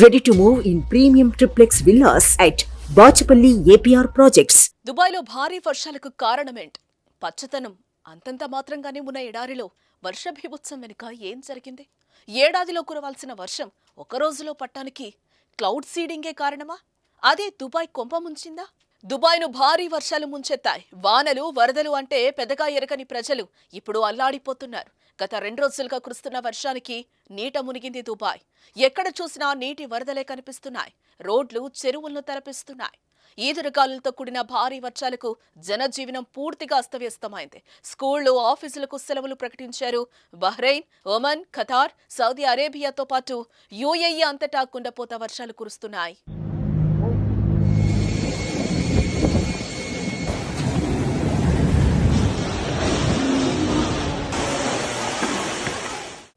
Ready to move in premium triplex villas at Bachapalli APR projects దుబాయ్లో భారీ వర్షాలకు కారణమేంటి? పచ్చదనం అంతంత మాత్రంగానే ఉన్న ఎడారిలో వర్షభీభుత్సం వెనుక ఏం జరిగింది? ఏడాదిలో కురవాల్సిన వర్షం ఒక రోజులో పట్టానికి క్లౌడ్ సీడింగే కారణమా? అదే దుబాయ్ కొంప ముంచిందా? దుబాయ్ను భారీ వర్షాలు ముంచెత్తాయి. వానలు వరదలు అంటే పెద్దగా ఎరగని ప్రజలు ఇప్పుడు అల్లాడిపోతున్నారు. గత రెండు రోజులుగా కురుస్తున్న వర్షానికి నీట మునిగింది దుబాయ్. ఎక్కడ చూసినా నీటి వరదలే కనిపిస్తున్నాయి. రోడ్లు చెరువులను తలపిస్తున్నాయి ఈదురుగాలులతో కూడిన భారీ వర్షాలకు జనజీవనం పూర్తిగా అస్తవ్యస్తమైంది. స్కూళ్ళు ఆఫీసులకు సెలవులు ప్రకటించారు బహ్రెయిన్ ఒమన్ ఖతార్ సౌదీ అరేబియాతో పాటు యూఏఈ అంతటా కుండపోత వర్షాలు కురుస్తున్నాయి.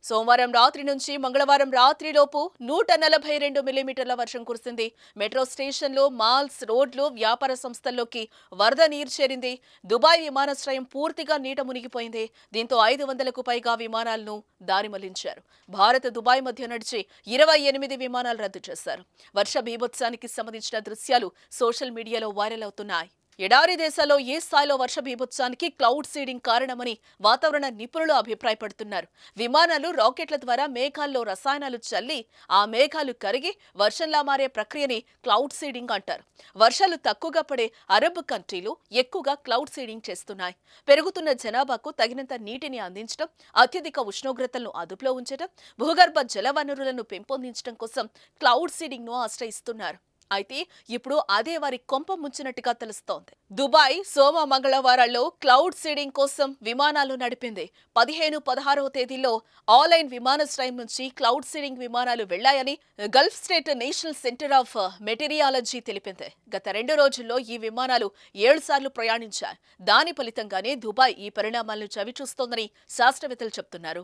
సోమవారం రాత్రి నుంచి మంగళవారం రాత్రిలోపు నూట నలభై రెండు మిల్లీమీటర్ల వర్షం కురిసింది. మెట్రో స్టేషన్లు మాల్స్ రోడ్లు వ్యాపార సంస్థల్లోకి వరద నీరు చేరింది. దుబాయ్ విమానాశ్రయం పూర్తిగా నీట మునిగిపోయింది. దీంతో ఐదు వందలకు పైగా విమానాలను దారి మళ్ళించారు. భారత్ దుబాయ్ మధ్య నడిచి ఇరవై ఎనిమిది విమానాలు రద్దు చేశారు. వర్ష బీభత్సానికి సంబంధించిన దృశ్యాలు సోషల్ మీడియాలో వైరల్ అవుతున్నాయి. ఎడారి దేశాల్లో ఏ స్థాయిలో వర్ష బీభత్సానికి క్లౌడ్ సీడింగ్ కారణమని వాతావరణ నిపుణులు అభిప్రాయపడుతున్నారు. విమానాలు రాకెట్ల ద్వారా మేఘాల్లో రసాయనాలు చల్లి ఆ మేఘాలు కరిగి వర్షంలా మారే ప్రక్రియని క్లౌడ్ సీడింగ్ అంటారు. వర్షాలు తక్కువగా పడే అరబ్ కంట్రీలు ఎక్కువగా క్లౌడ్ సీడింగ్ చేస్తున్నాయి. పెరుగుతున్న జనాభాకు తగినంత నీటిని అందించడం అత్యధిక ఉష్ణోగ్రతలను అదుపులో ఉంచడం భూగర్భ జల వనరులను పెంపొందించడం కోసం క్లౌడ్ సీడింగ్ను ఆశ్రయిస్తున్నారు. అయితే ఇప్పుడు అదే వారి కొంప ముంచినట్టుగా తెలుస్తోంది. దుబాయ్ సోమ మంగళవారాల్లో క్లౌడ్ సీడింగ్ కోసం విమానాలు నడిపింది. పదిహేను పదహారవ తేదీల్లో ఆన్లైన్ విమానాశ్రయం నుంచి క్లౌడ్ సీడింగ్ విమానాలు వెళ్ళాయని Gulf state national centre of meteorology తెలిపింది. గత రెండు రోజుల్లో ఈ విమానాలు ఏడు సార్లు ప్రయాణించాయి. దాని ఫలితంగానే దుబాయ్ ఈ పరిణామాలను చవిచూస్తోందని శాస్త్రవేత్తలు చెబుతున్నారు.